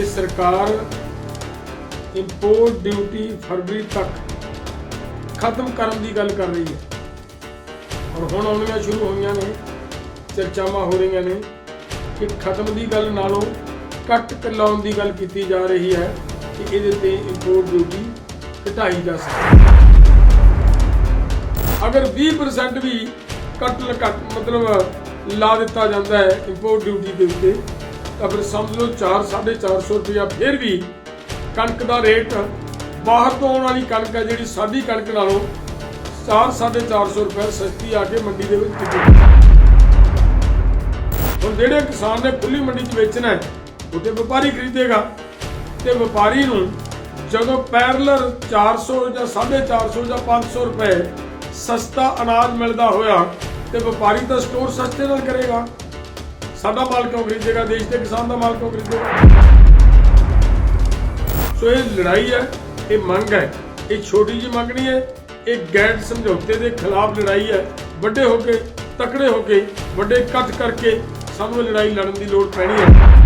ਕਿ ਸਰਕਾਰ import duty ਫਰਵਰੀ ਤੱਕ ਖਤਮ ਕਰਨ ਦੀ ਗੱਲ ਕਰ ਰਹੀ ਹੈ। ਔਰ ਹੁਣ ਆਉਣੀਆਂ ਸ਼ੁਰੂ ਹੋਈਆਂ ਨੇ, ਚਰਚਾਵਾਂ ਹੋ ਰਹੀਆਂ ਨੇ ਕਿ ਖਤਮ ਦੀ ਗੱਲ ਨਾਲੋਂ ਕੱਟ ਲਾਉਣ ਦੀ ਗੱਲ ਕੀਤੀ ਜਾ ਰਹੀ ਹੈ ਕਿ ਇਹਦੇ ਤੇ ਇੰਪੋਰਟ ਡਿਊਟੀ ਘਟਾਈ ਜਾ ਸਕਦੀ ਅਗਰ 20% ਵੀ ਕੱਟ ਘੱਟ ਮਤਲਬ ਲਾ ਦਿੱਤਾ ਜਾਂਦਾ ਹੈ ਇੰਪੋਰਟ ਡਿਊਟੀ ਦੇ ਉੱਤੇ ਤਾਂ ਫਿਰ ਸਮਝ ਲਓ 4 450 ਰੁਪਇਆ, ਫਿਰ ਵੀ ਕਣਕ ਦਾ ਰੇਟ ਬਾਹਰ ਤੋਂ ਆਉਣ ਵਾਲੀ ਕਣਕ ਹੈ ਜਿਹੜੀ ਸਾਡੀ ਕਣਕ ਨਾਲੋਂ 4 450 ਰੁਪਏ ਸਸਤੀ ਆ ਕੇ ਮੰਡੀ ਦੇ ਵਿੱਚ ਵਿਕੇਗੀ ਹੁਣ ਜਿਹੜੇ ਕਿਸਾਨ ਨੇ ਖੁੱਲੀ ਮੰਡੀ 'ਚ ਵੇਚਣਾ ਹੈ ਉਹ ਤੇ ਵਪਾਰੀ ਖਰੀਦੇਗਾ ਤੇ ਵਪਾਰੀ ਨੂੰ ਜਦੋਂ ਪੈਰਲਰ 400 ਜਾਂ 450 ਜਾਂ 500 ਰੁਪਏ ਸਸਤਾ ਅਨਾਜ ਮਿਲਦਾ ਹੋਇਆ ਤੇ ਵਪਾਰੀ ਤਾਂ ਸਟੋਰ ਸਸਤੇ ਨਾਲ ਕਰੇਗਾ। ਸਾਡਾ ਮਾਲ ਕਿਉਂ ਖਰੀਦੇਗਾ, ਦੇਸ਼ ਦੇ ਕਿਸਾਨ ਦਾ ਮਾਲ ਕਿਉਂ ਖਰੀਦੇਗਾ। ਸੋ ਇਹ ਲੜਾਈ ਹੈ, ਇਹ ਮੰਗ ਹੈ, ਇਹ ਛੋਟੀ ਜਿਹੀ ਮੰਗ ਨਹੀਂ ਹੈ, ਇਹ ਗੈਂਟ ਸਮਝੌਤੇ ਦੇ ਖਿਲਾਫ ਲੜਾਈ ਹੈ। ਵੱਡੇ ਹੋ ਕੇ, ਤਕੜੇ ਹੋ ਕੇ, ਵੱਡੇ ਇਕੱਠ ਕਰਕੇ ਸਾਨੂੰ ਇਹ ਲੜਾਈ ਲੜਨ ਦੀ ਲੋੜ ਪੈਣੀ ਹੈ।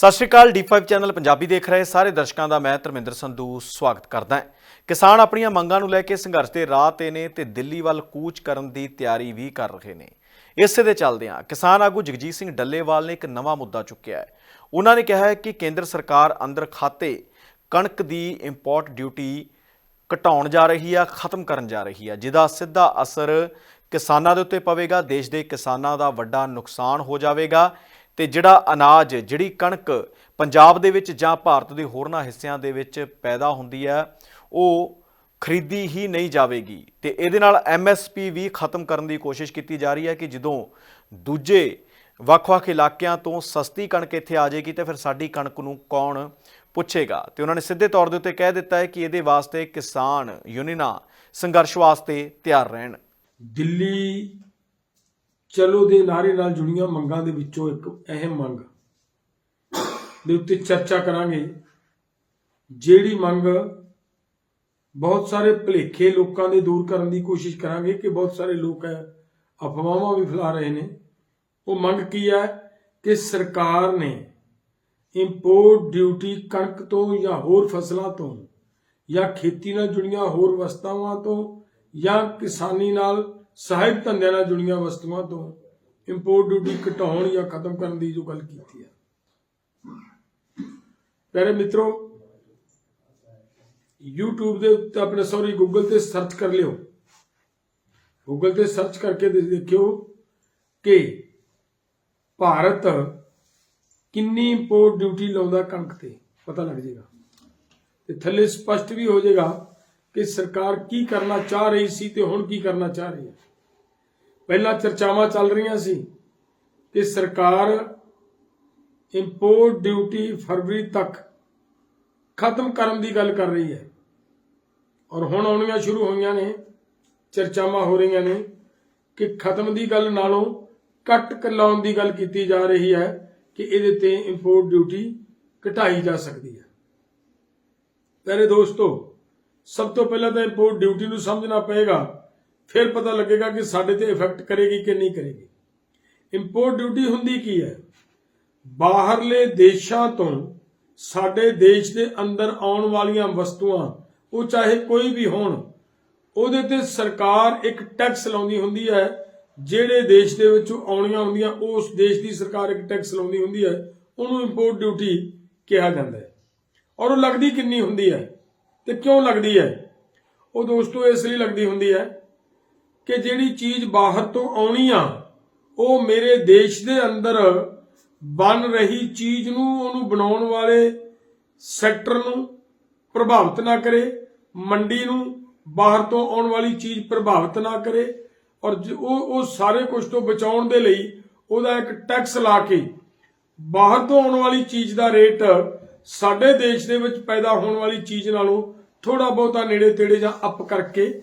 ਸਤਿ ਸ਼੍ਰੀ ਅਕਾਲ D5 ਚੈਨਲ ਪੰਜਾਬੀ ਦੇਖ ਰਹੇ ਸਾਰੇ ਦਰਸ਼ਕਾਂ ਦਾ ਮੈਂ ਧਰਮਿੰਦਰ ਸੰਧੂ ਸਵਾਗਤ ਕਰਦਾ ਹਾਂ। ਕਿਸਾਨ ਆਪਣੀਆਂ ਮੰਗਾਂ ਨੂੰ ਲੈ ਕੇ ਸੰਘਰਸ਼ ਦੇ ਰਾਹ ਤੇ ਨੇ ਤੇ ਦਿੱਲੀ ਵੱਲ ਕੂਚ ਕਰਨ ਦੀ ਤਿਆਰੀ ਵੀ ਕਰ ਰਹੇ ਨੇ। ਇਸੇ ਦੇ ਚੱਲਦਿਆਂ ਕਿਸਾਨ ਆਗੂ ਜਗਜੀਤ ਸਿੰਘ ਡੱਲੇਵਾਲ ਨੇ ਇੱਕ ਨਵਾਂ ਮੁੱਦਾ ਚੁੱਕਿਆ ਹੈ। ਉਹਨਾਂ ਨੇ ਕਿਹਾ ਹੈ ਕਿ ਕੇਂਦਰ ਸਰਕਾਰ ਅੰਦਰ ਖਾਤੇ ਕਣਕ ਦੀ ਇੰਪੋਰਟ ਡਿਊਟੀ ਘਟਾਉਣ ਜਾ ਰਹੀ ਆ, ਖਤਮ ਕਰਨ ਜਾ ਰਹੀ ਆ। ਜਿਹਦਾ ਸਿੱਧਾ ਅਸਰ ਕਿਸਾਨਾਂ ਦੇ ਉੱਤੇ ਪਵੇਗਾ, ਦੇਸ਼ ਦੇ ਕਿਸਾਨਾਂ ਦਾ ਵੱਡਾ ਨੁਕਸਾਨ ਹੋ ਜਾਵੇਗਾ। ਤੇ ਜਿਹੜਾ ਅਨਾਜ, ਜਿਹੜੀ ਕਣਕ ਪੰਜਾਬ ਦੇ ਵਿੱਚ ਜਾਂ ਭਾਰਤ ਦੇ ਹੋਰਨਾਂ ਹਿੱਸਿਆਂ ਦੇ ਵਿੱਚ ਪੈਦਾ ਹੁੰਦੀ ਹੈ, ਉਹ ਖਰੀਦੀ ਹੀ ਨਹੀਂ ਜਾਵੇਗੀ। ਤੇ ਇਹਦੇ ਨਾਲ ਐਮਐਸਪੀ ਵੀ ਖਤਮ ਕਰਨ ਦੀ ਕੋਸ਼ਿਸ਼ ਕੀਤੀ ਜਾ ਰਹੀ ਹੈ ਕਿ ਜਦੋਂ ਦੂਜੇ ਵੱਖ-ਵੱਖ ਇਲਾਕਿਆਂ ਤੋਂ ਸਸਤੀ ਕਣਕ ਇੱਥੇ ਆ ਜਾਏਗੀ, ਤੇ ਫਿਰ ਸਾਡੀ ਕਣਕ ਨੂੰ ਕੌਣ ਪੁੱਛੇਗਾ? ਤੇ ਉਹਨਾਂ ਨੇ ਸਿੱਧੇ ਤੌਰ ਦੇ ਉੱਤੇ ਕਹਿ ਦਿੱਤਾ ਹੈ ਕਿ ਇਹਦੇ ਵਾਸਤੇ ਕਿਸਾਨ ਯੂਨੀਅਨਾਂ ਸੰਘਰਸ਼ ਵਾਸਤੇ ਤਿਆਰ ਰਹਿਣ। ਦਿੱਲੀ ਚਲੋ ਦੇ ਨਾਰੇ ਨਾਲ ਜੁੜੀਆਂ ਮੰਗਾਂ ਦੇ ਵਿੱਚੋਂ ਇੱਕ ਅਹਿਮ ਮੰਗ ਦੇ ਉੱਤੇ ਚਰਚਾ ਕਰਾਂਗੇ। ਜਿਹੜੀ ਮੰਗ ਬਹੁਤ ਸਾਰੇ ਭੁਲੇਖੇ ਲੋਕਾਂ ਦੇ ਦੂਰ ਕਰਨ ਦੀ ਕੋਸ਼ਿਸ਼ ਕਰਾਂਗੇ ਕਿ ਬਹੁਤ ਸਾਰੇ ਲੋਕ ਹੈ ਅਫਵਾਹਾਂ ਵੀ ਫੈਲਾ ਰਹੇ ਨੇ। ਉਹ ਮੰਗ ਕੀ ਹੈ ਕਿ ਸਰਕਾਰ ਨੇ ਇੰਪੋਰਟ ਡਿਊਟੀ ਕਣਕ ਤੋਂ ਜਾਂ ਹੋਰ ਫਸਲਾਂ ਤੋਂ ਜਾਂ ਖੇਤੀ ਨਾਲ ਜੁੜੀਆਂ ਹੋਰ ਵਸਤਾਵਾਂ ਤੋਂ ਜਾਂ ਕਿਸਾਨੀ ਨਾਲ ਸਹਾਇਕ ਧੰਦਿਆਂ ਨਾਲ ਜੁੜੀਆਂ ਵਸਤੂਆਂ ਤੋਂ ਇੰਪੋਰਟ ਡਿਊਟੀ ਘਟਾਉਣ ਜਾਂ ਖਤਮ ਕਰਨ ਦੀ ਜੋ ਗੱਲ ਕੀਤੀ ਹੈ। ਪਿਆਰੇ ਮਿੱਤਰੋ, YouTube ਦੇ ਉੱਤੇ ਆਪਣੇ ਸੌਰੀ Google ਤੇ ਸਰਚ ਕਰ ਲਿਓ। Google ਤੇ ਸਰਚ ਕਰਕੇ ਦੇ- ਦੇਖਿਓ ਕਿ ਭਾਰਤ ਕਿੰਨੀ ਇੰਪੋਰਟ ਡਿਊਟੀ ਲਾਉਂਦਾ ਕਣਕ ਤੇ, ਪਤਾ ਲੱਗ ਜਾਏਗਾ। ਤੇ ਥੱਲੇ ਸਪਸ਼ਟ ਵੀ ਹੋ ਜਾਏਗਾ ਕਿ ਸਰਕਾਰ ਕੀ ਕਰਨਾ ਚਾਹ ਰਹੀ ਸੀ ਤੇ ਹੁਣ ਕੀ ਕਰਨਾ ਚਾਹ ਰਹੀ ਹੈ? ਪਹਿਲਾਂ ਚਰਚਾਵਾਂ ਚੱਲ ਰਹੀਆਂ ਸੀ ਕਿ ਸਰਕਾਰ ਇੰਪੋਰਟ ਡਿਊਟੀ ਫਰਵਰੀ ਤੱਕ ਖਤਮ ਕਰਨ ਦੀ ਗੱਲ ਕਰ ਰਹੀ ਹੈ। ਔਰ ਹੁਣ ਆਉਣੀਆਂ ਸ਼ੁਰੂ ਹੋਈਆਂ ਨੇ, ਚਰਚਾਵਾਂ ਹੋ ਰਹੀਆਂ ਨੇ ਕਿ ਖਤਮ ਦੀ ਗੱਲ ਨਾਲੋਂ ਕੱਟ ਲਾਉਣ ਦੀ ਗੱਲ ਕੀਤੀ ਜਾ ਰਹੀ ਹੈ ਕਿ ਇਹਦੇ ਤੇ ਇੰਪੋਰਟ ਡਿਊਟੀ ਘਟਾਈ ਜਾ ਸਕਦੀ ਹੈ। ਪਿਆਰੇ ਦੋਸਤੋ ਸਭ ਤੋਂ ਪਹਿਲਾਂ ਤਾਂ ਇੰਪੋਰਟ ਡਿਊਟੀ ਨੂੰ ਸਮਝਣਾ ਪਏਗਾ। ਫਿਰ ਪਤਾ ਲੱਗੇਗਾ ਕਿ ਸਾਡੇ ਤੇ ਇਫੈਕਟ ਕਰੇਗੀ ਕਿ ਨਹੀਂ ਕਰੇਗੀ। ਇੰਪੋਰਟ ਡਿਊਟੀ ਹੁੰਦੀ ਕੀ ਹੈ? ਬਾਹਰਲੇ ਦੇਸ਼ਾਂ ਤੋਂ ਸਾਡੇ ਦੇਸ਼ ਦੇ ਅੰਦਰ ਆਉਣ ਵਾਲੀਆਂ ਵਸਤੂਆਂ, ਉਹ ਚਾਹੇ ਕੋਈ ਵੀ ਹੋਣ, ਉਹਦੇ ਤੇ ਸਰਕਾਰ ਇੱਕ ਟੈਕਸ ਲਾਉਂਦੀ ਹੁੰਦੀ ਹੈ। ਜਿਹੜੇ ਦੇਸ਼ ਦੇ ਵਿੱਚੋਂ ਆਉਣੀਆਂ ਹੁੰਦੀਆਂ, ਉਸ ਦੇਸ਼ ਦੀ ਸਰਕਾਰ ਇੱਕ ਟੈਕਸ ਲਾਉਂਦੀ ਹੁੰਦੀ ਹੈ। ਉਹਨੂੰ ਇੰਪੋਰਟ ਡਿਊਟੀ ਕਿਹਾ ਜਾਂਦਾ ਹੈ। ਔਰ ਉਹ ਲੱਗਦੀ ਕਿੰਨੀ ਹੁੰਦੀ ਹੈ? ਤੇ ਕਿਉਂ ਲੱਗਦੀ ਹੈ? ਉਹ ਦੋਸਤੋ, ਇਸ ਲਈ ਲੱਗਦੀ ਹੁੰਦੀ ਹੈ ਕਿ ਜਿਹੜੀ ਚੀਜ਼ ਬਾਹਰ ਤੋਂ ਆਉਣੀ ਆ, ਉਹ ਮੇਰੇ ਦੇਸ਼ ਦੇ ਅੰਦਰ ਬਣ ਰਹੀ ਚੀਜ਼ ਨੂੰ, ਉਹਨੂੰ ਬਣਾਉਣ ਵਾਲੇ ਸੈਕਟਰ ਨੂੰ ਪ੍ਰਭਾਵਿਤ ਨਾ ਕਰੇ, ਮੰਡੀ ਨੂੰ ਬਾਹਰ ਤੋਂ ਆਉਣ ਵਾਲੀ ਚੀਜ਼ ਪ੍ਰਭਾਵਿਤ ਨਾ ਕਰੇ ਔਰ ਉਹ ਉਹ ਸਾਰੇ ਕੁਝ ਤੋਂ ਬਚਾਉਣ ਦੇ ਲਈ ਉਹਦਾ ਇੱਕ ਟੈਕਸ ਲਾ ਕੇ ਬਾਹਰ ਤੋਂ ਆਉਣ ਵਾਲੀ ਚੀਜ਼ ਦਾ ਰੇਟ ਸਾਡੇ ਦੇਸ਼ ਦੇ ਵਿੱਚ ਪੈਦਾ ਹੋਣ ਵਾਲੀ ਚੀਜ਼ ਨਾਲੋਂ ਥੋੜਾ ਬਹੁਤਾ ਨੇੜੇ ਤੇੜੇ ਜਾਂ ਅਪ ਕਰਕੇ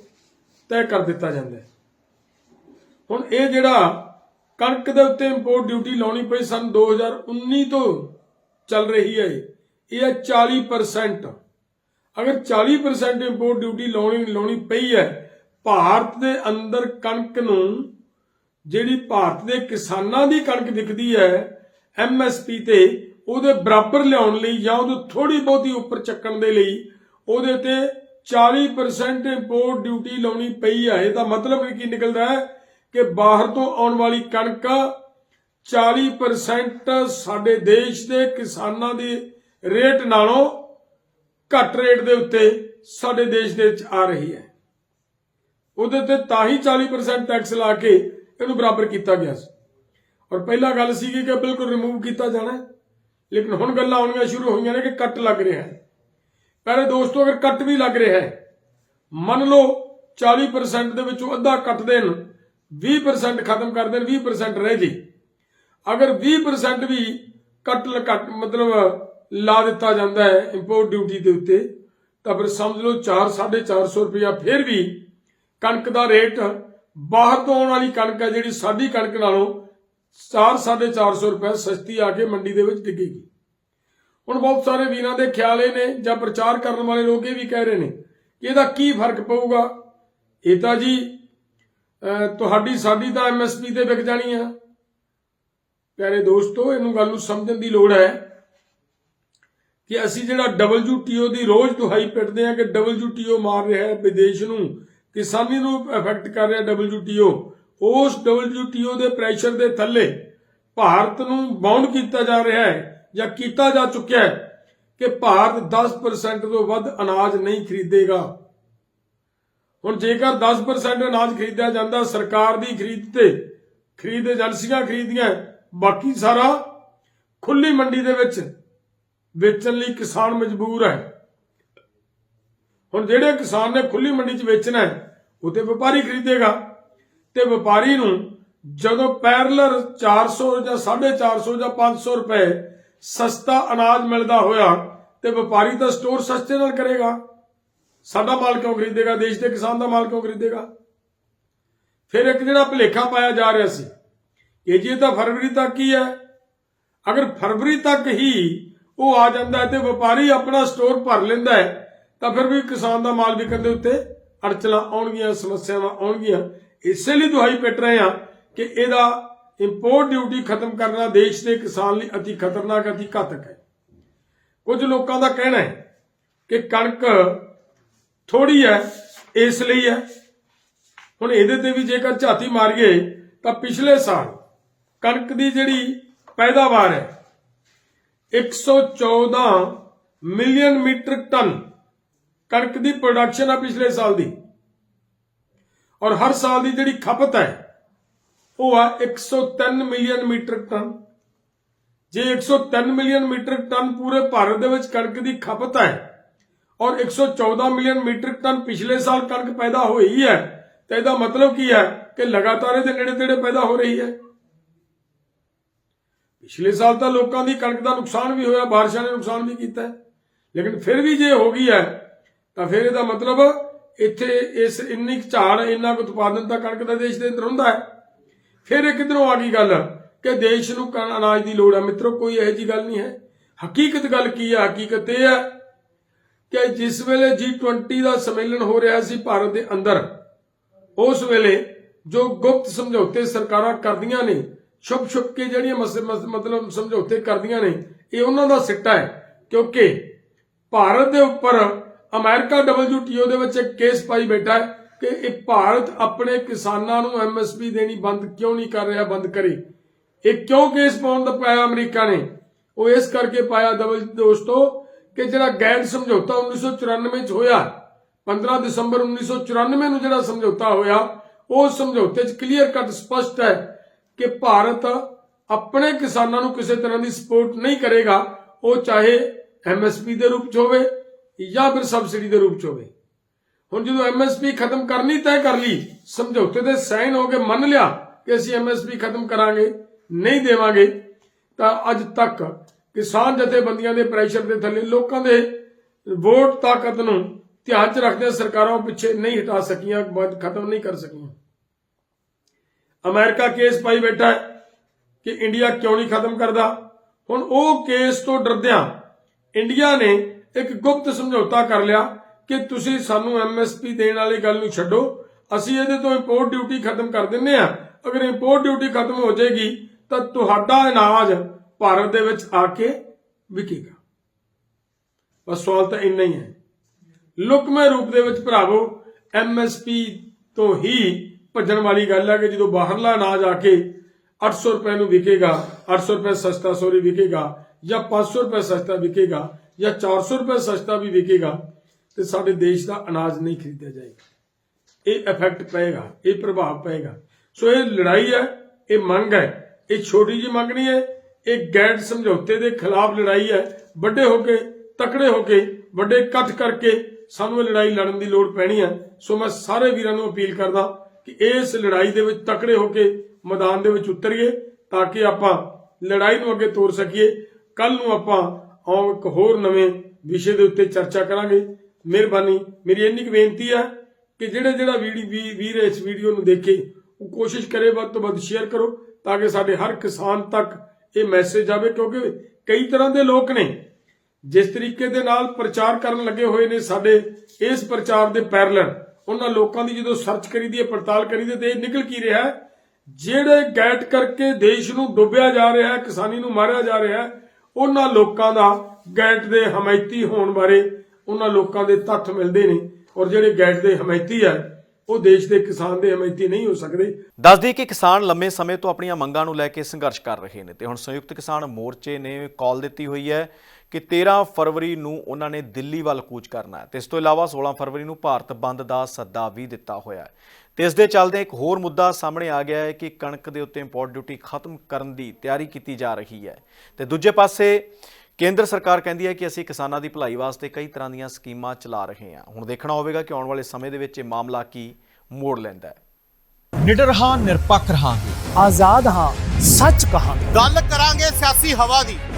ਤੈਅ ਕਰ ਦਿੱਤਾ ਜਾਂਦਾ ਹੈ। ਹੁਣ ਇਹ ਜਿਹੜਾ ਕਣਕ ਦੇ ਉੱਤੇ ਇੰਪੋਰਟ ਡਿਊਟੀ ਲਾਉਣੀ ਪਈ ਸਨ 2019 ਤੋਂ ਚੱਲ ਰਹੀ ਹੈ ਇਹ। ਹੈ 40% ਅਗਰ 40% ਇੰਪੋਰਟ ਡਿਊਟੀ ਲਾਉਣੀ ਲਾਉਣੀ ਪਈ ਹੈ, ਭਾਰਤ ਦੇ ਅੰਦਰ ਕਣਕ ਨੂੰ, ਜਿਹੜੀ ਭਾਰਤ ਦੇ ਕਿਸਾਨਾਂ ਦੀ ਕਣਕ ਦਿਖਦੀ ਹੈ ਐਮਐਸਪੀ ਤੇ, ਉਹਦੇ ਬਰਾਬਰ ਲਿਆਉਣ ਲਈ ਜਾਂ ਉਹਨੂੰ ਥੋੜੀ ਬਹੁਤੀ ਉੱਪਰ ਚੱਕਣ ਦੇ ਲਈ ਉਹਦੇ ਤੇ 40% ਇੰਪੋਰਟ ਡਿਊਟੀ ਲਾਉਣੀ ਪਈ ਹੈ ਇਹਦਾ ਮਤਲਬ ਕੀ ਨਿਕਲਦਾ ਹੈ ਕਿ ਬਾਹਰ ਤੋਂ ਆਉਣ ਵਾਲੀ ਕਣਕ 40% ਸਾਡੇ ਦੇਸ਼ ਦੇ ਕਿਸਾਨਾਂ ਦੇ ਰੇਟ ਨਾਲੋਂ ਘੱਟ ਰੇਟ ਦੇ ਉੱਤੇ ਸਾਡੇ ਦੇਸ਼ ਦੇ ਵਿੱਚ ਆ ਰਹੀ ਹੈ। ਉਹਦੇ ਤੇ ਤਾਂ ਹੀ 40% ਟੈਕਸ ਲਾ ਕੇ ਇਹਨੂੰ ਬਰਾਬਰ ਕੀਤਾ ਗਿਆ ਸੀ। ਔਰ ਪਹਿਲਾਂ ਗੱਲ ਸੀਗੀ ਕਿ ਬਿਲਕੁਲ ਰਿਮੂਵ ਕੀਤਾ ਜਾਣਾ ਲੇਕਿਨ ਹੁਣ ਗੱਲਾਂ ਆਉਣੀਆਂ ਸ਼ੁਰੂ ਹੋਈਆਂ ਨੇ ਕਿ ਕੱਟ ਲੱਗ ਰਿਹਾ ਹੈ। ਪਰ ਦੋਸਤੋ, ਅਗਰ ਕੱਟ ਵੀ ਲੱਗ ਰਿਹਾ ਹੈ, ਮੰਨ ਲਓ 40% ਦੇ ਵਿੱਚੋਂ ਅੱਧਾ ਕੱਟ ਦੇਣ 20% ਖਤਮ ਕਰ ਦੇਣ 20% ਰਹਿ ਜੇ। ਅਗਰ 20% ਵੀ ਕੱਟ ਲ- ਕੱਟ ਮਤਲਬ ਲਾ ਦਿੱਤਾ ਜਾਂਦਾ ਹੈ ਇੰਪੋਰਟ ਡਿਊਟੀ ਦੇ ਉੱਤੇ, ਤਾਂ ਫਿਰ ਸਮਝ ਲਓ 4 450 ਰੁਪਇਆ ਫਿਰ ਵੀ ਕਣਕ ਦਾ ਰੇਟ ਬਾਹਰ ਤੋਂ ਆਉਣ ਵਾਲੀ ਕਣਕ ਹੈ ਜਿਹੜੀ ਸਾਡੀ ਕਣਕ ਨਾਲੋਂ 4 450 ਰੁਪਏ ਸਸਤੀ ਆ ਕੇ ਮੰਡੀ ਦੇ ਵਿੱਚ ਡਿੱਗੇਗੀ। ਹੁਣ ਬਹੁਤ ਸਾਰੇ ਵੀਰਾਂ ਦੇ ਖਿਆਲ ਇਹ ਨੇ ਜਾਂ ਪ੍ਰਚਾਰ ਕਰਨ ਵਾਲੇ ਲੋਕ ਇਹ ਵੀ ਕਹਿ ਰਹੇ ਨੇ ਕਿ ਇਹਦਾ ਕੀ ਫ਼ਰਕ ਪਊਗਾ? ਇਹ ਤਾਂ ਜੀ ਤੁਹਾਡੀ ਸਾਡੀ ਤਾਂ ਐਮਐਸਪੀ ਤੇ ਵਿਕ ਜਾਣੀ ਆ। ਪਿਆਰੇ ਦੋਸਤੋ, ਇਹਨੂੰ ਗੱਲ ਨੂੰ ਸਮਝਣ ਦੀ ਲੋੜ ਹੈ ਕਿ ਅਸੀਂ ਜਿਹੜਾ WTO ਦੀ ਰੋਜ਼ ਦੁਹਾਈ ਪਿੱਟਦੇ ਆ ਕਿ WTO ਮਾਰ ਰਿਹਾ ਹੈ ਵਿਦੇਸ਼ ਨੂੰ, ਕਿਸਾਨੀ ਨੂੰ ਅਫੈਕਟ ਕਰ ਰਿਹਾ WTO ਉਸ WTO ਦੇ ਪ੍ਰੈਸ਼ਰ ਦੇ ਥੱਲੇ ਭਾਰਤ ਨੂੰ ਬਾਉਂਡ ਕੀਤਾ ਜਾ ਰਿਹਾ ਹੈ। ਜਾਂ ਕੀਤਾ ਜਾ ਚੁੱਕਿਆ ਹੈ ਕਿ ਭਾਰਤ 10% ਤੋਂ ਵੱਧ ਅਨਾਜ ਨਹੀਂ ਖਰੀਦੇਗਾ। ਹੁਣ ਜੇਕਰ 10% ਅਨਾਜ ਖਰੀਦਿਆ ਜਾਂਦਾ, ਸਰਕਾਰ ਦੀ ਖਰੀਦ ਤੇ ਖਰੀਦ ਏਜੰਸੀਆਂ ਖਰੀਦੀਆਂ ਬਾਕੀ ਸਾਰਾ ਖੁੱਲੀ ਮੰਡੀ ਦੇ ਵਿੱਚ ਵੇਚਣ ਲਈ ਕਿਸਾਨ ਮਜਬੂਰ ਹੈ। ਹੁਣ ਜਿਹੜੇ ਕਿਸਾਨ ਨੇ ਖੁੱਲੀ ਮੰਡੀ 'ਚ ਵੇਚਣਾ ਹੈ, ਉਹ ਤੇ ਵਪਾਰੀ ਖਰੀਦੇਗਾ ਤੇ ਵਪਾਰੀ ਨੂੰ ਜਦੋਂ ਪੈਰਲਰ 400 ਜਾਂ 450 ਜਾਂ 500 ਰੁਪਏ ਸਸਤਾ ਅਨਾਜ ਮਿਲਦਾ ਹੋਇਆ ਤੇ ਵਪਾਰੀ ਤਾਂ ਸਟੋਰ ਸਸਤੇ ਨਾਲ ਕਰੇਗਾ। ਸਾਡਾ ਮਾਲ ਕਿਉਂ ਖਰੀਦੇਗਾ? ਦੇਸ਼ ਦੇ ਕਿਸਾਨ ਦਾ ਮਾਲ ਕਿਉਂ ਖਰੀਦੇਗਾ? ਫਿਰ ਇੱਕ ਜਿਹੜਾ ਭੁਲੇਖਾ ਪਾਇਆ ਜਾ ਰਿਹਾ ਸੀ ਕਿ ਜੀ ਇਹ ਤਾਂ ਫਰਵਰੀ ਤੱਕ ਹੀ ਹੈ, ਅਗਰ ਫਰਵਰੀ ਤੱਕ ਹੀ ਉਹ ਆ ਜਾਂਦਾ ਹੈ ਤੇ ਵਪਾਰੀ ਆਪਣਾ ਸਟੋਰ ਭਰ ਲੈਂਦਾ ਹੈ, ਤਾਂ ਫਿਰ ਵੀ ਕਿਸਾਨ ਦਾ ਮਾਲ ਵਿਕਣ ਦੇ ਉੱਤੇ ਅੜਚਲਾਂ ਆਉਣਗੀਆਂ, ਸਮੱਸਿਆਵਾਂ ਆਉਣਗੀਆਂ। ਇਸੇ ਲਈ ਦੁਹਾਈ ਪਿੱਟ ਰਹੇ ਆ ਕਿ ਇਹਦਾ ਇੰਪੋਰਟ ਡਿਊਟੀ ਖਤਮ ਕਰਨਾ ਦੇਸ਼ ਦੇ ਕਿਸਾਨ ਲਈ ਅਤੀ ਖਤਰਨਾਕ, ਅਤੀ ਘਾਤਕ ਹੈ। ਕੁਝ ਲੋਕਾਂ ਦਾ ਕਹਿਣਾ ਹੈ ਕਿ ਕਣਕ ਥੋੜੀ ਹੈ, ਇਸ ਲਈ ਹੈ। ਹੁਣ ਇਹਦੇ ਤੇ ਵੀ ਜੇਕਰ ਝਾਤੀ ਮਾਰੀਏ, ਤਾਂ ਪਿਛਲੇ ਸਾਲ ਕਣਕ ਦੀ ਜਿਹੜੀ ਪੈਦਾਵਾਰ ਹੈ 114 ਮਿਲੀਅਨ ਮੀਟ੍ਰਿਕ ਟਨ ਕਣਕ ਦੀ ਪ੍ਰੋਡਕਸ਼ਨ ਆ ਪਿਛਲੇ ਸਾਲ ਦੀ। ਔਰ ਹਰ ਸਾਲ ਦੀ ਜਿਹੜੀ ਖਪਤ ਹੈ ਉਹ ਆ 103 ਮਿਲੀਅਨ ਮੀਟ੍ਰਿਕ ਟਨ। ਜੇ 103 ਮਿਲੀਅਨ ਮੀਟ੍ਰਿਕ ਟਨ ਪੂਰੇ ਭਾਰਤ ਦੇ ਵਿੱਚ ਕਣਕ ਦੀ ਖਪਤ ਹੈ ਔਰ 114 ਮਿਲੀਅਨ ਮੀਟ੍ਰਿਕ ਟਨ ਪਿਛਲੇ ਸਾਲ ਕਣਕ ਪੈਦਾ ਹੋਈ ਹੈ, ਤਾਂ ਇਹਦਾ ਮਤਲਬ ਕੀ ਹੈ ਕਿ ਲਗਾਤਾਰ ਇਹਦੇ ਨੇੜੇ ਤੇੜੇ ਪੈਦਾ ਹੋ ਰਹੀ ਹੈ। ਪਿਛਲੇ ਸਾਲ ਤਾਂ ਲੋਕਾਂ ਦੀ ਕਣਕ ਦਾ ਨੁਕਸਾਨ ਵੀ ਹੋਇਆ, ਬਾਰਿਸ਼ਾਂ ਨੇ ਨੁਕਸਾਨ ਵੀ ਕੀਤਾ ਲੇਕਿਨ ਫਿਰ ਵੀ ਜੇ ਹੋ ਗਈ ਹੈ, ਤਾਂ ਫਿਰ ਇਹਦਾ ਮਤਲਬ ਇੱਥੇ ਇਸ ਇੰਨੀ ਕੁ ਝਾੜ, ਇੰਨਾ ਕੁ ਉਤਪਾਦਨ ਤਾਂ ਕਣਕ ਦਾ ਦੇਸ਼ ਦੇ ਅੰਦਰ ਹੁੰਦਾ ਹੈ। ਫਿਰ ਇਹ ਕਿਧਰੋਂ ਆ ਗਈ ਗੱਲ? ਕਿ ਦੇਸ਼ ਨੂੰ ਕਣ- ਅਨਾਜ ਦੀ ਲੋੜ ਹੈ ਮਿੱਤਰੋ, ਕੋਈ ਇਹੋ ਜੀ ਗੱਲ ਨਹੀਂ ਹੈ। ਹਕੀਕਤ ਗੱਲ ਕੀ ਹੈ ਹਕੀਕਤ ਇਹ ਹੈ ਕਿ ਜਿਸ ਵੇਲੇ G20 ਦਾ ਸੰਮੇਲਨ ਹੋ ਰਿਹਾ ਸੀ ਭਾਰਤ ਦੇ ਅੰਦਰ, ਉਸ ਵੇਲੇ ਜੋ ਗੁਪਤ ਸਮਝੌਤੇ ਸਰਕਾਰਾਂ ਕਰਦੀਆਂ ਨੇ ਛੁਪ ਛੁਪ ਕੇ ਜਿਹੜੀਆਂ ਮਸ- ਮਤਲਬ ਸਮਝੌਤੇ ਕਰਦੀਆਂ ਨੇ, ਇਹ ਉਹਨਾਂ ਦਾ ਸਿੱਟਾ ਹੈ। ਕਿਉਂਕਿ ਭਾਰਤ ਦੇ ਉੱਪਰ ਅਮਰੀਕਾ WTO ਦੇ ਵਿੱਚ ਇੱਕ ਕੇਸ ਪਾਈ ਬੈਠਾ ਹੈ। ਕਿ ਇਹ ਭਾਰਤ ਆਪਣੇ ਕਿਸਾਨਾਂ ਨੂੰ ਐਮਐਸਪੀ ਦੇਣੀ ਬੰਦ ਕਿਉਂ ਨਹੀਂ ਕਰ ਰਿਹਾ, ਬੰਦ ਕਰੇ? ਇਹ ਕਿਉਂ ਕੇਸ ਪਾਉਣ ਦਾ ਪਾਇਆ ਅਮਰੀਕਾ ਨੇ? ਉਹ ਇਸ ਕਰਕੇ ਪਾਇਆ ਦਵਲ ਦੋਸਤੋ ਕਿ ਜਿਹੜਾ ਗੈਰ ਸਮਝੌਤਾ 1994 ਚ ਹੋਇਆ 15 ਦਸੰਬਰ 1994 ਨੂੰ ਜਿਹੜਾ ਸਮਝੌਤਾ ਹੋਇਆ, ਉਹ ਸਮਝੌਤੇ 'ਚ ਕਲੀਅਰ ਕੱਟ ਸਪਸ਼ਟ ਹੈ ਕਿ ਭਾਰਤ ਆਪਣੇ ਕਿਸਾਨਾਂ ਨੂੰ ਕਿਸੇ ਤਰ੍ਹਾਂ ਦੀ ਸਪੋਰਟ ਨਹੀਂ ਕਰੇਗਾ, ਉਹ ਚਾਹੇ ਐਮਐਸਪੀ ਦੇ ਰੂਪ 'ਚ ਹੋਵੇ ਜਾਂ ਫਿਰ ਸਬਸਿਡੀ ਦੇ ਰੂਪ 'ਚ ਹੋਵੇ। ਹੁਣ ਜਦੋਂ ਐਮਐਸਪੀ ਖਤਮ ਕਰਨੀ ਤੈਅ ਕਰ ਲਈ, ਸਮਝੌਤੇ ਤੇ ਸਾਈਨ ਹੋ ਕੇ ਮੰਨ ਲਿਆ ਕਿ ਅਸੀਂ ਐਮਐਸਪੀ ਖਤਮ ਕਰਾਂਗੇ, ਨਹੀਂ ਦੇਵਾਂਗੇ, ਤਾਂ ਅੱਜ ਤੱਕ ਕਿਸਾਨ ਜਥੇਬੰਦੀਆਂ ਦੇ ਪ੍ਰੈਸ਼ਰ ਦੇ ਥੱਲੇ ਲੋਕਾਂ ਦੇ ਵੋਟ ਤਾਕਤ ਨੂੰ ਧਿਆਨ 'ਚ ਰੱਖਦੇ ਸਰਕਾਰਾਂ ਪਿੱਛੇ ਨਹੀਂ ਹਟਾ ਸਕੀਆਂ ਖਤਮ ਨਹੀਂ ਕਰ ਸਕੀਆਂ। ਅਮਰੀਕਾ ਕੇਸ ਪਾਈ ਬੈਠਾ ਹੈ ਕਿ ਇੰਡੀਆ ਕਿਉਂ ਨਹੀਂ ਖਤਮ ਕਰਦਾ? ਹੁਣ ਉਹ ਕੇਸ ਤੋਂ ਡਰਦਿਆਂ ਇੰਡੀਆ ਨੇ ਇੱਕ ਗੁਪਤ ਸਮਝੌਤਾ ਕਰ ਲਿਆ ਕਿ ਤੁਸੀਂ ਸਾਨੂੰ ਐਮਐਸਪੀ ਦੇਣ ਵਾਲੀ ਗੱਲ ਨੂੰ ਛੱਡੋ। ਅਸੀਂ ਇਹਦੇ ਤੋਂ ਇੰਪੋਰਟ ਡਿਊਟੀ ਖਤਮ ਕਰ ਦਿੰਨੇ ਆ ਅਗਰ ਇੰਪੋਰਟ ਡਿਊਟੀ ਖਤਮ ਹੋ ਜਾਏਗੀ, ਤਾਂ ਤੁਹਾਡਾ ਅਨਾਜ ਭਾਰਤ ਦੇ ਵਿੱਚ ਆ ਕੇ ਵਿਕੇਗਾ। ਬਸ ਸਵਾਲ ਤਾਂ ਇੰਨਾ ਹੀ ਹੈ। ਲੁਕਮੇ ਰੂਪ ਦੇ ਵਿੱਚ ਭਰਾਵੋ ਐਮਐਸਪੀ ਤੋਂ ਹੀ ਭੱਜਣ ਵਾਲੀ ਗੱਲ ਹੈ ਕਿ ਜਦੋਂ ਬਾਹਰਲਾ ਅਨਾਜ ਆ ਕੇ 800 ਰੁਪਏ ਨੂੰ ਵਿਕੇਗਾ 800 ਰੁਪਏ ਸਸਤਾ ਸੋਰੀ ਵਿਕੇਗਾ ਜਾਂ 500 ਰੁਪਏ ਸਸਤਾ ਵਿਕੇਗਾ ਜਾਂ 400 ਰੁਪਏ ਸਸਤਾ ਵੀ ਵਿਕੇਗਾ ਤੇ ਸਾਡੇ ਦੇਸ਼ ਦਾ ਅਨਾਜ ਨਹੀਂ ਖਰੀਦਿਆ ਜਾਏਗਾ। ਇਹ ਇਫੈਕਟ ਪਏਗਾ, ਇਹ ਪ੍ਰਭਾਵ ਪਏਗਾ। ਸੋ ਇਹ ਲੜਾਈ ਹੈ, ਇਹ ਮੰਗ ਹੈ, ਇਹ ਛੋਟੀ ਜਿਹੀ ਮੰਗ ਨਹੀਂ ਹੈ, ਇਹ ਗੈਟ ਸਮਝੌਤੇ ਦੇ ਖਿਲਾਫ ਲੜਾਈ ਹੈ। ਵੱਡੇ ਹੋ ਕੇ, ਤਕੜੇ ਹੋ ਕੇ, ਵੱਡੇ ਇਕੱਠ ਕਰਕੇ ਸਾਨੂੰ ਇਹ ਲੜਾਈ ਲੜਨ ਦੀ ਲੋੜ ਪੈਣੀ ਹੈ। ਸੋ ਮੈਂ ਸਾਰੇ ਵੀਰਾਂ ਨੂੰ ਅਪੀਲ ਕਰਦਾ ਕਿ ਇਸ ਲੜਾਈ ਦੇ ਵਿੱਚ ਤਕੜੇ ਹੋ ਕੇ ਮੈਦਾਨ ਦੇ ਵਿੱਚ ਉਤਰੀਏ, ਤਾਂ ਕਿ ਆਪਾਂ ਲੜਾਈ ਨੂੰ ਅੱਗੇ ਤੋਰ ਸਕੀਏ। ਕੱਲ ਨੂੰ ਆਪਾਂ ਆਉਂ ਇੱਕ ਹੋਰ ਨਵੇਂ ਵਿਸ਼ੇ ਦੇ ਉੱਤੇ ਚਰਚਾ ਕਰਾਂਗੇ। ਮਿਹਰਬਾਨੀ। ਮੇਰੀ ਇੰਨੀ ਕੁ ਬੇਨਤੀ ਹੈ ਕਿ ਜਿਹੜੇ ਜਿਹੜਾ ਵੀਰ ਇਸ ਵੀਡੀਓ ਨੂੰ ਦੇਖੇ, ਉਹ ਕੋਸ਼ਿਸ਼ ਕਰੇ ਵੱਧ ਤੋਂ ਵੱਧ ਸ਼ੇਅਰ ਕਰੋ ਤਾਂ ਕਿ ਸਾਡੇ ਹਰ ਕਿਸਾਨ ਤੱਕ ਇਹ ਮੈਸੇਜ ਜਾਵੇ ਕਿਉਂਕਿ ਕਈ ਤਰ੍ਹਾਂ ਦੇ ਲੋਕ ਨੇ ਜਿਸ ਤਰੀਕੇ ਦੇ ਨਾਲ ਪ੍ਰਚਾਰ ਕਰਨ ਲੱਗੇ ਹੋਏ ਨੇ ਸਾਡੇ ਇਸ ਪ੍ਰਚਾਰ ਦੇ ਪੈਰਲਲ ਉਹਨਾਂ ਲੋਕਾਂ ਦੀ ਜਦੋਂ ਸਰਚ ਕਰੀਦੀ ਹੈ, ਪੜਤਾਲ ਕਰੀਦੀ ਹੈ, ਤੇ ਇਹ ਨਿਕਲ ਕੀ ਰਿਹਾ ਹੈ? ਜਿਹੜੇ ਗੈਟ ਕਰਕੇ ਦੇਸ਼ ਨੂੰ ਡੁੱਬਿਆ ਜਾ ਰਿਹਾ ਹੈ, ਕਿਸਾਨੀ ਨੂੰ ਮਾਰਿਆ ਜਾ ਰਿਹਾ ਹੈ, ਉਹਨਾਂ ਲੋਕਾਂ ਦਾ ਗੈਟ ਦੇ ਹਮਾਇਤੀ ਹੋਣ ਬਾਰੇ ਉਹਨਾਂ ਲੋਕਾਂ ਦੇ ਤੱਥ ਮਿਲਦੇ ਨੇ ਔਰ ਜਿਹੜੇ ਗੈਟ ਦੇ ਹਮਾਇਤੀ ਹੈ, ਉਹ ਦੇਸ਼ ਦੇ ਕਿਸਾਨ ਦੇ ਹਮਾਇਤੀ ਨਹੀਂ ਹੋ ਸਕਦੇ। ਦੱਸ ਕਿ ਕਿਸਾਨ ਲੰਮੇ ਸਮੇਂ ਤੋਂ ਆਪਣੀਆਂ ਮੰਗਾਂ ਨੂੰ ਲੈ ਕੇ ਸੰਘਰਸ਼ ਕਰ ਰਹੇ ਨੇ ਤੇ ਹੁਣ ਸੰਯੁਕਤ ਕਿਸਾਨ ਮੋਰਚੇ ਨੇ ਕਾਲ ਦਿੱਤੀ ਹੋਈ ਹੈ ਕਿ 13 ਫਰਵਰੀ ਨੂੰ ਉਹਨਾਂ ਨੇ ਦਿੱਲੀ ਵੱਲ ਕੂਚ ਕਰਨਾ ਹੈ ਤੇ ਇਸ ਤੋਂ ਇਲਾਵਾ 16 ਫਰਵਰੀ ਨੂੰ ਭਾਰਤ ਬੰਦ ਦਾ ਸੱਦਾ ਵੀ ਦਿੱਤਾ ਹੋਇਆ ਹੈ। ਤੇ ਇਸ ਦੇ ਚੱਲਦੇ ਇੱਕ ਹੋਰ ਮੁੱਦਾ ਸਾਹਮਣੇ ਆ ਗਿਆ ਹੈ ਕਿ ਕਣਕ ਦੇ ਉੱਤੇ ਇੰਪੋਰਟ ਡਿਊਟੀ ਖਤਮ ਕਰਨ ਦੀ ਤਿਆਰੀ ਕੀਤੀ ਜਾ ਰਹੀ ਹੈ। ਤੇ ਦੂਜੇ ਪਾਸੇ ਕੇਂਦਰ ਸਰਕਾਰ ਕਹਿੰਦੀ ਹੈ ਕਿ ਅਸੀਂ ਕਿਸਾਨਾਂ ਦੀ ਭਲਾਈ ਵਾਸਤੇ ਕਈ ਤਰ੍ਹਾਂ ਦੀਆਂ ਸਕੀਮਾਂ ਚਲਾ ਰਹੇ ਹਾਂ। ਹੁਣ ਦੇਖਣਾ ਹੋਵੇਗਾ ਕਿ ਆਉਣ ਵਾਲੇ ਸਮੇਂ ਦੇ ਵਿੱਚ ਇਹ ਮਾਮਲਾ ਕੀ ਮੋੜ ਲੈਂਦਾ ਹੈ। ਨਿਡਰ ਹਾਂ ਨਿਰਪੱਖ ਰਹਾਂਗੇ। ਆਜ਼ਾਦ ਹਾਂ ਸੱਚ ਕਹਾਂਗੇ। ਗੱਲ ਕਰਾਂਗੇ ਸਿਆਸੀ ਹਵਾ ਦੀ।